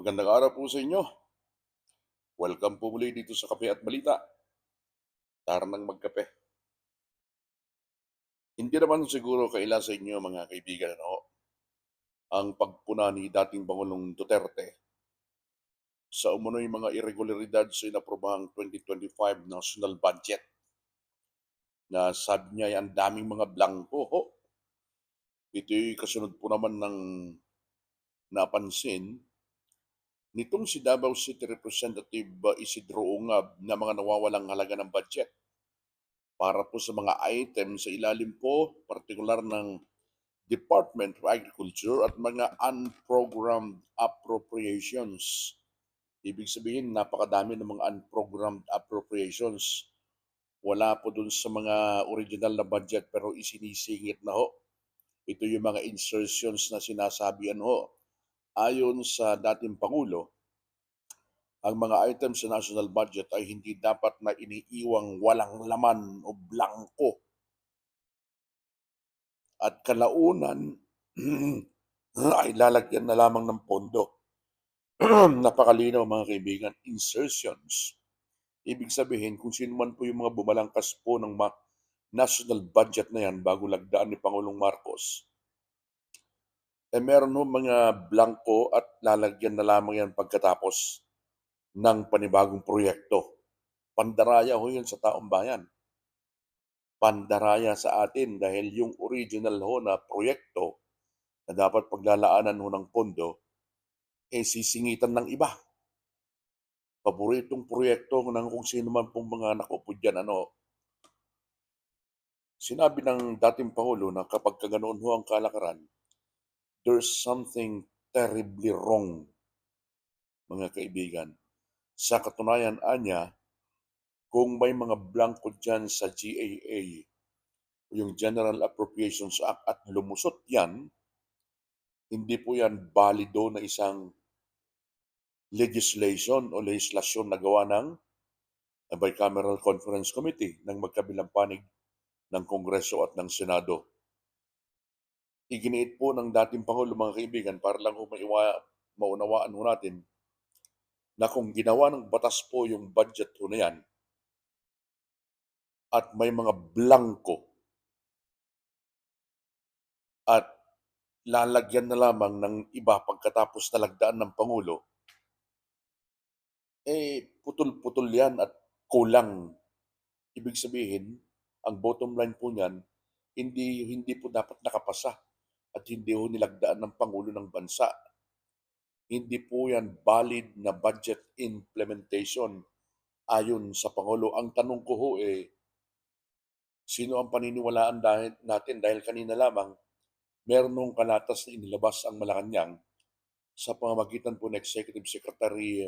Magandang araw po sa inyo. Welcome po muli dito sa Kape at Balita. Tara nang magkape. Hindi naman siguro kaila sa inyo mga kaibigan ano, ang pagpuna ni dating Pangulong Duterte sa umunoy mga irregularidad sa inaprobahang 2025 national budget na sabi niya ay ang daming mga blanco. Ho. Ito'y kasunod po naman ng napansin nitong si Davao City Representative uh, Isidro Ungab na mga nawawalang halaga ng budget para po sa mga item sa ilalim po, partikular ng Department of Agriculture at mga unprogrammed appropriations. Ibig sabihin, napakadami ng mga unprogrammed appropriations. Wala po dun sa mga original na budget pero isinisingit na ho. Ito yung mga insertions na sinasabihan ho ayon sa dating Pangulo, ang mga items sa national budget ay hindi dapat na iniiwang walang laman o blanco. At kalaunan ay lalagyan na lamang ng pondo. Napakalinaw mga kaibigan, insertions. Ibig sabihin, kung sino man po yung mga bumalangkas po ng ma- national budget na yan bago lagdaan ni Pangulong Marcos, eh meron ho mga blanco at lalagyan na lamang yan pagkatapos ng panibagong proyekto. Pandaraya ho yun sa taong bayan. Pandaraya sa atin dahil yung original ho na proyekto na dapat paglalaanan ho ng pondo, eh sisingitan ng iba. Paboritong proyekto ng kung sino man pong mga nakaupo dyan, ano, sinabi ng dating Pangulo na kapag kaganoon ho ang kalakaran, there's something terribly wrong, mga kaibigan. Sa katunayan, anya, kung may mga blanco dyan sa GAA, yung General Appropriations Act, at lumusot yan, hindi po yan balido na isang legislation o legislasyon na gawa ng Bicameral Conference Committee ng magkabilang panig ng Kongreso at ng Senado iginiit po ng dating Pangulo mga kaibigan para lang maiwa, maunawaan ho natin na kung ginawa ng batas po yung budget ho na yan at may mga blanco at lalagyan na lamang ng iba pagkatapos na lagdaan ng Pangulo, eh putol-putol yan at kulang. Ibig sabihin, ang bottom line po niyan, hindi hindi po dapat nakapasa at hindi ho nilagdaan ng Pangulo ng Bansa. Hindi po yan valid na budget implementation ayon sa Pangulo. Ang tanong ko ho eh, sino ang paniniwalaan dahil, natin dahil kanina lamang meron nung kalatas na inilabas ang Malacanang sa pamamagitan po ng Executive Secretary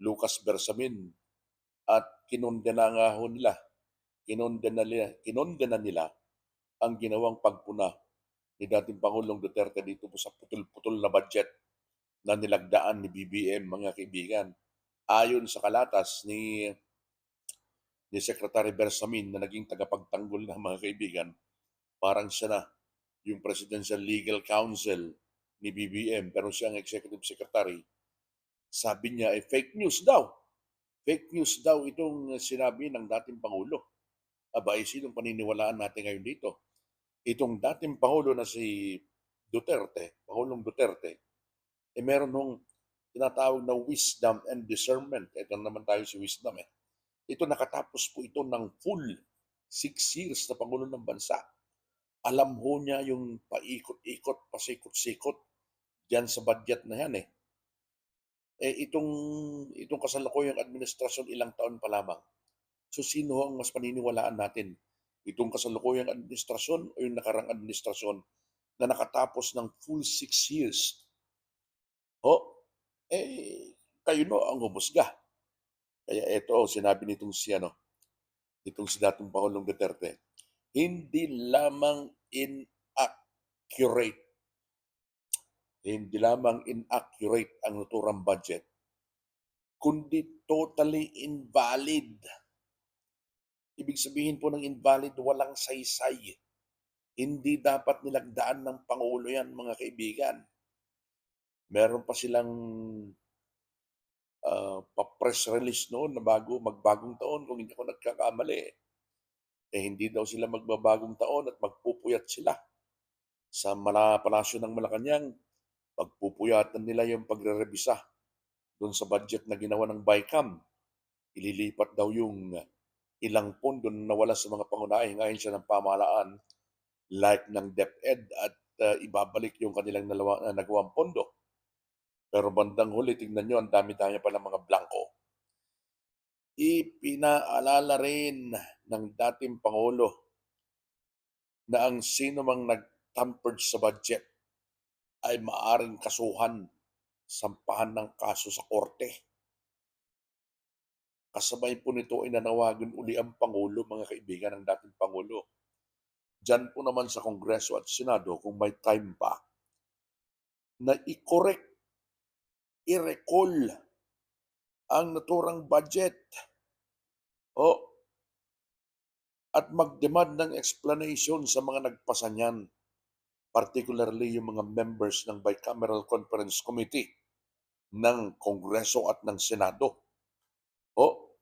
Lucas Bersamin at kinondena nga ho nila, kinondena nila, kinondena nila ang ginawang pagpuna ni dating Pangulong Duterte dito po sa putol-putol na budget na nilagdaan ni BBM, mga kaibigan. Ayon sa kalatas ni ni Secretary Bersamin na naging tagapagtanggol ng mga kaibigan, parang siya na yung Presidential Legal Counsel ni BBM pero siya ang Executive Secretary. Sabi niya ay fake news daw. Fake news daw itong sinabi ng dating Pangulo. Aba, ay sinong paniniwalaan natin ngayon dito? Itong dating Pangulo na si Duterte, Pangulong Duterte, eh meron nung tinatawag na wisdom and discernment. Ito naman tayo si wisdom eh. Ito nakatapos po ito ng full six years na Pangulo ng Bansa. Alam ho niya yung paikot-ikot, pasikot-sikot diyan sa budget na yan eh. Eh itong, itong kasalukuyang administrasyon ilang taon pa lamang. So sino ang mas paniniwalaan natin? Itong kasalukuyang administrasyon o yung nakarang administrasyon na nakatapos ng full six years. O, eh, kayo no ang humusga. Kaya ito, sinabi nitong si, ano, itong si datong Pangulong Duterte, hindi lamang inaccurate, hindi lamang inaccurate ang naturang budget, kundi totally invalid Ibig sabihin po ng invalid, walang saysay. Hindi dapat nilagdaan ng Pangulo yan, mga kaibigan. Meron pa silang ah, pa-press release noon na bago magbagong taon kung hindi ako nagkakamali. Eh, hindi daw sila magbabagong taon at magpupuyat sila sa mala palasyo ng Malacanang. Pagpupuyatan nila yung pagrerebisa doon sa budget na ginawa ng BICAM. Ililipat daw yung ilang pondo na nawala sa mga pangunahing ahensya ng pamahalaan like ng DepEd at ah, ibabalik yung kanilang nalawa, na nagawang pondo. Pero bandang huli, tingnan nyo, ang dami-dami pa ng mga blanco. Ipinaalala rin ng dating Pangulo na ang sino mang nag-tampered sa budget ay maaring kasuhan, sampahan ng kaso sa korte. Kasabay po nito ay nanawagan uli ang Pangulo, mga kaibigan ng dating Pangulo. Diyan po naman sa Kongreso at Senado, kung may time pa, na i-correct, i-recall ang naturang budget. O, at mag-demand ng explanation sa mga nagpasa niyan, particularly yung mga members ng Bicameral Conference Committee ng Kongreso at ng Senado. O,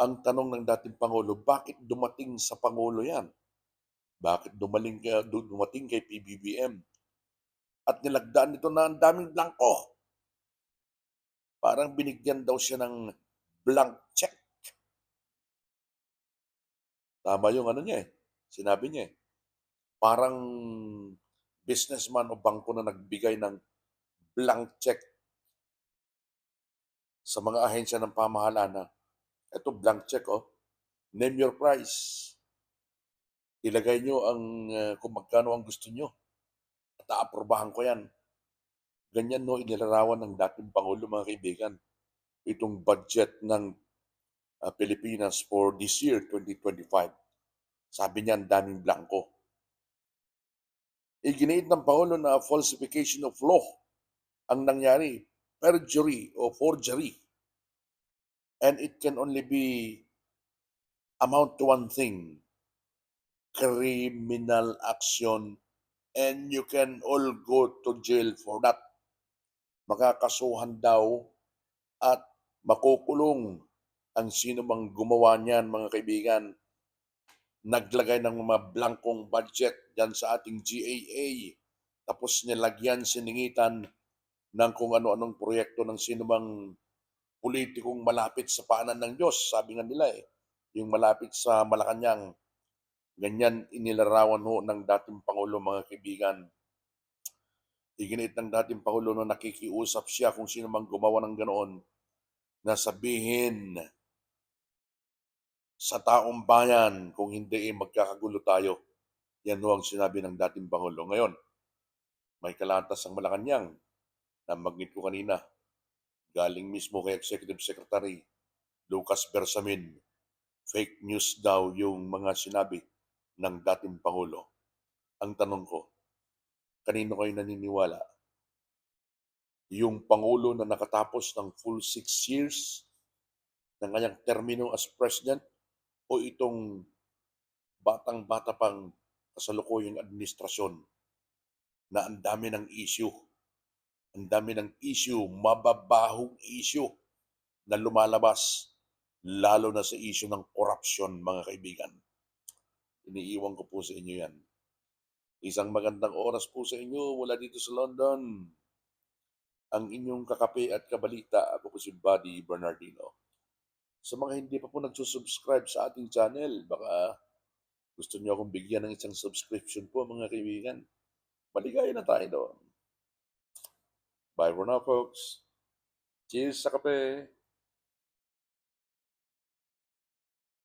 ang tanong ng dating Pangulo, bakit dumating sa Pangulo yan? Bakit dumaling, dumating kay PBBM? At nilagdaan nito na ang daming blanco. Parang binigyan daw siya ng blank check. Tama yung ano niya eh. Sinabi niya eh. Parang businessman o bangko na nagbigay ng blank check sa mga ahensya ng pamahalaan na ito blank check oh. Name your price. Ilagay nyo ang uh, kung magkano ang gusto nyo. At aaprobahan ko yan. Ganyan no inilarawan ng dating Pangulo mga kaibigan. Itong budget ng uh, Pilipinas for this year, 2025. Sabi niya, ang daming blanco. Iginiit ng Pangulo na falsification of law ang nangyari, perjury o forgery. And it can only be amount to one thing, criminal action and you can all go to jail for that. Makakasuhan daw at makukulong ang sino mang gumawa niyan, mga kaibigan. Naglagay ng mga blankong budget dyan sa ating GAA. Tapos nilagyan, siningitan ng kung ano-anong proyekto ng sino mang politikong malapit sa paanan ng Diyos. Sabi nga nila eh, yung malapit sa Malacanang. Ganyan inilarawan ho ng dating Pangulo, mga kaibigan. Iginit ng dating Pangulo na nakikiusap siya kung sino mang gumawa ng ganoon na sabihin sa taong bayan kung hindi eh, magkakagulo tayo. Yan ho ang sinabi ng dating Pangulo. Ngayon, may kalatas ang Malacanang na magnit ko kanina. Galing mismo kay Executive Secretary Lucas Bersamin. Fake news daw yung mga sinabi ng dating Pangulo. Ang tanong ko, kanino kayo naniniwala? Yung Pangulo na nakatapos ng full six years ng kanyang termino as President o itong batang-bata pang kasalukuyang administrasyon na ang dami ng issue, ang dami ng issue, mababahong issue na lumalabas lalo na sa issue ng korupsyon, mga kaibigan. Iniiwan ko po sa inyo yan. Isang magandang oras po sa inyo mula dito sa London. Ang inyong kakape at kabalita, ako po si Buddy Bernardino. Sa mga hindi pa po nagsusubscribe sa ating channel, baka gusto niyo akong bigyan ng isang subscription po mga kaibigan. Maligaya na tayo doon. Bye for now folks. Cheers sa kape.